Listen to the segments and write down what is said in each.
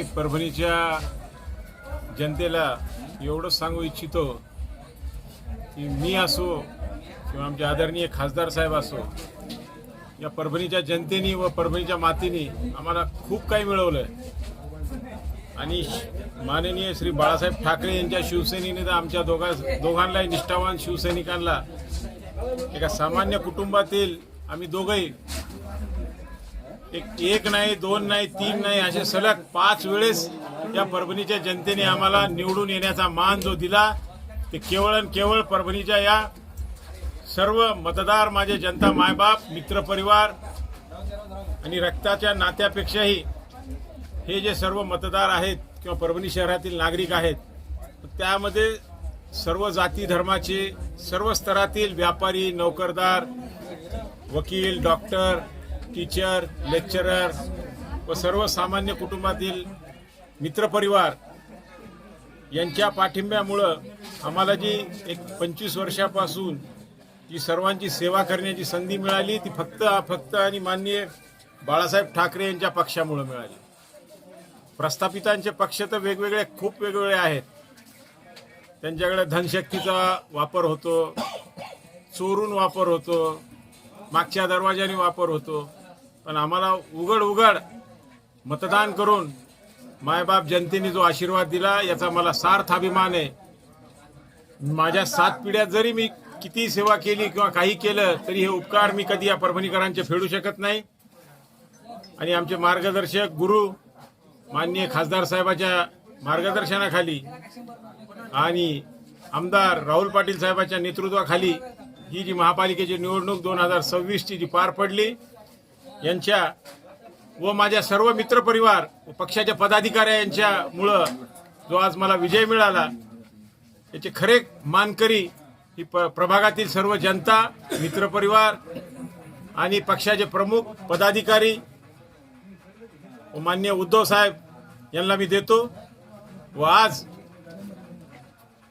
मी परभणीच्या जनतेला एवढंच सांगू इच्छितो की मी असो किंवा आमचे आदरणीय खासदार साहेब असो या परभणीच्या जनतेने व परभणीच्या मातीने आम्हाला खूप काही मिळवलं आणि माननीय श्री बाळासाहेब ठाकरे यांच्या शिवसेनेने तर आमच्या दोघा दोघांनाही निष्ठावान शिवसैनिकांना एका सामान्य कुटुंबातील आम्ही दोघंही एक एक नाही दोन नाही तीन नाही असे सलग पाच वेळेस या परभणीच्या जनतेने आम्हाला निवडून येण्याचा मान जो दिला ते केवळ आणि केवळ परभणीच्या या सर्व मतदार माझे जनता मायबाप मित्रपरिवार आणि रक्ताच्या नात्यापेक्षाही हे जे सर्व मतदार आहेत किंवा परभणी शहरातील नागरिक आहेत त्यामध्ये सर्व जाती धर्माचे सर्व स्तरातील व्यापारी नोकरदार वकील डॉक्टर टीचर लेक्चरर व सर्वसामान्य कुटुंबातील मित्रपरिवार यांच्या पाठिंब्यामुळं आम्हाला जी एक पंचवीस वर्षापासून जी सर्वांची सेवा करण्याची संधी मिळाली ती फक्त फक्त आणि माननीय बाळासाहेब ठाकरे यांच्या पक्षामुळं मिळाली. प्रस्थापितांचे पक्ष तर वेगवेगळे खूप वेगवेगळे आहेत. त्यांच्याकडे धनशक्तीचा वापर होतो चोरून वापर होतो मागच्या दरवाजाने वापर होतो. पण आम्हाला उघड उघड मतदान करून मायबाप जनतेने जो आशीर्वाद दिला याचा मला सार्थ अभिमान आहे. माझ्या सात पिढ्यात जरी मी किती सेवा केली किंवा काही केलं तरी हे उपकार मी कधी या परभणीकरांचे फेडू शकत नाही. आणि आमचे मार्गदर्शक गुरु माननीय खासदार साहेबाच्या मार्गदर्शनाखाली आणि आमदार राहुल पाटील साहेबाच्या नेतृत्वाखाली ही जी महापालिकेची निवडणूक दोन हजार सव्वीसची जी पार पडली यांच्या व माझ्या सर्व मित्रपरिवार व पक्षाच्या पदाधिकाऱ्या यांच्यामुळं जो आज मला विजय मिळाला याचे खरे मानकरी ही प प्रभागातील सर्व जनता मित्रपरिवार आणि पक्षाचे प्रमुख पदाधिकारी व मान्य उद्धव साहेब यांना मी देतो. व आज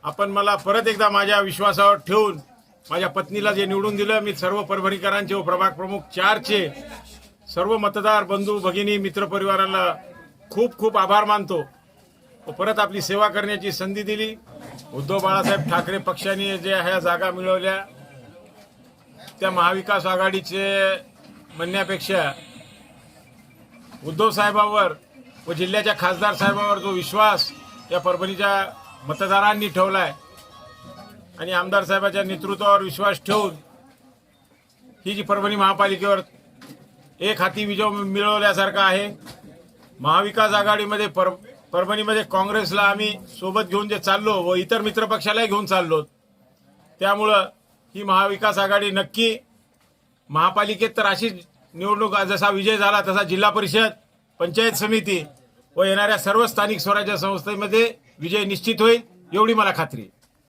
आपण मला परत एकदा माझ्या विश्वासावर ठेवून माझ्या पत्नीला जे निवडून दिलं मी सर्व परभणीकरांचे व प्रभाग प्रमुख चारचे सर्व मतदार बंधू भगिनी मित्रपरिवाराला खूप खूप आभार मानतो. व परत आपली सेवा करण्याची संधी दिली. उद्धव बाळासाहेब ठाकरे पक्षाने जे ह्या जागा मिळवल्या त्या महाविकास आघाडीचे म्हणण्यापेक्षा उद्धव साहेबांवर व जिल्ह्याच्या खासदार साहेबांवर जो विश्वास या परभणीच्या मतदारांनी ठेवला आहे आणि आमदार साहेबाच्या नेतृत्वावर विश्वास ठेवून ही जी परभणी महापालिकेवर एक हाती विजय मिळवल्यासारखा आहे. महाविकास आघाडीमध्ये पर परभणीमध्ये काँग्रेसला आम्ही सोबत घेऊन जे चाललो व इतर मित्रपक्षालाही घेऊन चाललो त्यामुळं ही महाविकास आघाडी नक्की महापालिकेत तर अशीच निवडणूक जसा विजय झाला तसा जिल्हा परिषद पंचायत समिती व येणाऱ्या सर्व स्थानिक स्वराज्य संस्थेमध्ये विजय निश्चित होईल एवढी मला खात्री